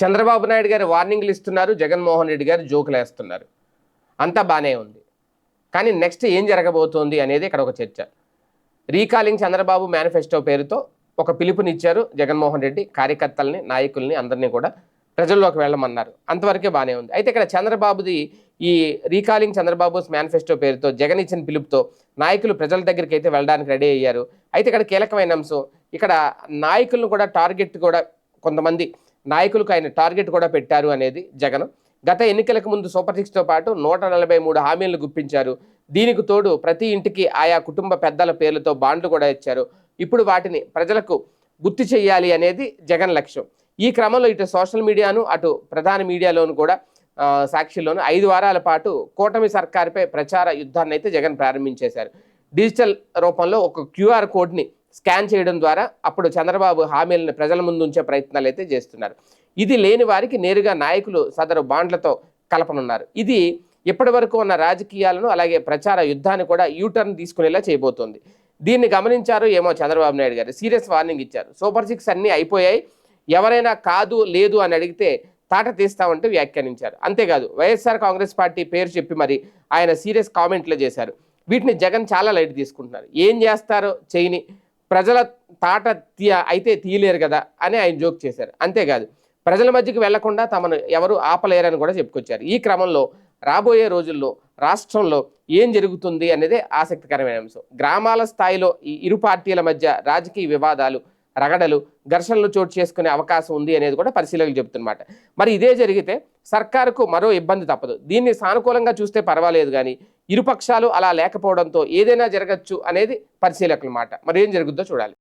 చంద్రబాబు నాయుడు గారు వార్నింగ్లు ఇస్తున్నారు జగన్మోహన్ రెడ్డి గారు జోకులు వేస్తున్నారు. అంతా బాగానే ఉంది. కానీ నెక్స్ట్ ఏం జరగబోతోంది అనేది ఇక్కడ ఒక చర్చ. రీకాలింగ్ చంద్రబాబు మేనిఫెస్టో పేరుతో ఒక పిలుపునిచ్చారు జగన్మోహన్ రెడ్డి కార్యకర్తల్ని నాయకుల్ని అందరినీ కూడా ప్రజల్లోకి వెళ్ళమన్నారు. అంతవరకే బాగానే ఉంది. అయితే ఇక్కడ చంద్రబాబుది ఈ రీకాలింగ్ చంద్రబాబు మేనిఫెస్టో పేరుతో జగన్ ఇచ్చిన పిలుపుతో నాయకులు ప్రజల దగ్గరికి అయితే వెళ్ళడానికి రెడీ అయ్యారు. అయితే ఇక్కడ కీలకమైన అంశం ఇక్కడ నాయకులను కూడా టార్గెట్ కూడా కొంతమంది నాయకులకు ఆయన టార్గెట్ కూడా పెట్టారు అనేది జగన్. గత ఎన్నికలకు ముందు సూపర్ సిక్స్తో పాటు నూట నలభై మూడు హామీలను గుప్పించారు. దీనికి తోడు ప్రతి ఇంటికి ఆయా కుటుంబ పెద్దల పేర్లతో బాండ్లు కూడా ఇచ్చారు. ఇప్పుడు వాటిని ప్రజలకు గుర్తు చేయాలి అనేది జగన్ లక్ష్యం. ఈ క్రమంలో ఇటు సోషల్ మీడియాను అటు ప్రధాన మీడియాలోను కూడా సాక్షిలోను ఐదు వారాల పాటు కూటమి సర్కారుపై ప్రచార యుద్ధాన్ని అయితే జగన్ ప్రారంభించేశారు. డిజిటల్ రూపంలో ఒక క్యూఆర్ కోడ్ని స్కాన్ చేయడం ద్వారా అప్పుడు చంద్రబాబు హామీలను ప్రజల ముందు ఉంచే ప్రయత్నాలు అయితే చేస్తున్నారు. ఇది లేని వారికి నేరుగా నాయకులు సదరు బాండ్లతో కలపనున్నారు. ఇది ఇప్పటి వరకు ఉన్న రాజకీయాలను అలాగే ప్రచార యుద్ధాన్ని కూడా యూటర్న్ తీసుకునేలా చేయబోతోంది. దీన్ని గమనించారు ఏమో చంద్రబాబు నాయుడు గారు. సీరియస్ వార్నింగ్ ఇచ్చారు. సూపర్ సిక్స్ అన్నీ అయిపోయాయి. ఎవరైనా కాదు లేదు అని అడిగితే తాట తీస్తామంటూ వ్యాఖ్యానించారు. అంతేకాదు వైఎస్ఆర్ కాంగ్రెస్ పార్టీ పేరు చెప్పి మరి ఆయన సీరియస్ కామెంట్లు చేశారు. వీటిని జగన్ చాలా లైట్ తీసుకుంటున్నారు. ఏం చేస్తారో చేయని ప్రజల తాట తీయ అయితే తీయలేరు కదా అని ఆయన జోక్ చేశారు. అంతేకాదు ప్రజల మధ్యకి వెళ్ళకుండా తమను ఎవరు ఆపలేరని కూడా చెప్పుకొచ్చారు. ఈ క్రమంలో రాబోయే రోజుల్లో రాష్ట్రంలో ఏం జరుగుతుంది అనేదే ఆసక్తికరమైన అంశం. గ్రామాల స్థాయిలో ఈ ఇరు పార్టీల మధ్య రాజకీయ వివాదాలు రగడలు ఘర్షణలు చోటు చేసుకునే అవకాశం ఉంది అనేది కూడా పరిశీలకులు చెబుతున్నమాట. మరి ఇదే జరిగితే సర్కారుకు మరో ఇబ్బంది తప్పదు. దీన్ని సానుకూలంగా చూస్తే పర్వాలేదు కానీ ఇరుపక్షాలు అలా లేకపోవడంతో ఏదైనా జరగచ్చు అనేది పరిశీలకుల మాట. మరి ఏం జరుగుద్దో చూడాలి.